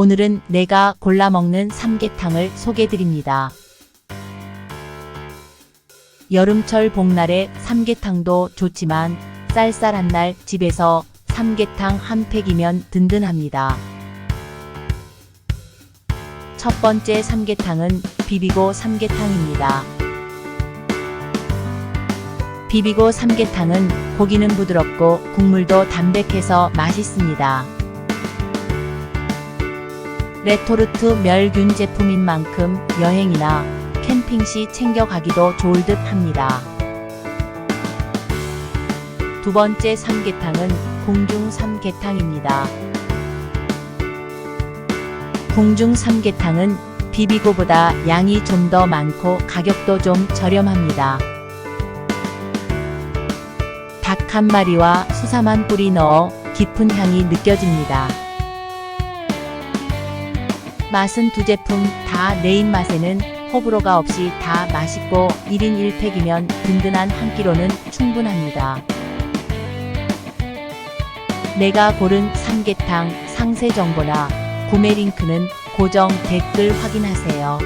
오늘은 내가 골라 먹는 삼계탕을 소개드립니다. 여름철 복날에 삼계탕도 좋지만 쌀쌀한 날 집에서 삼계탕 한 팩이면 든든합니다. 첫 번째 삼계탕은 비비고 삼계탕입니다. 비비고 삼계탕은 고기는 부드럽고 국물도 담백해서 맛있습니다. 레토르트 멸균 제품인 만큼 여행이나 캠핑 시 챙겨가기도 좋을 듯 합니다. 두 번째 삼계탕은 궁중 삼계탕입니다. 궁중 삼계탕은 비비고보다 양이 좀 더 많고 가격도 좀 저렴합니다. 닭 한 마리와 수삼한 뿌리 넣어 깊은 향이 느껴집니다. 맛은 두 제품 다 내 입맛에는 호불호가 없이 다 맛있고 1인 1팩이면 든든한 한 끼로는 충분합니다. 내가 고른 삼계탕 상세 정보나 구매 링크는 고정 댓글 확인하세요.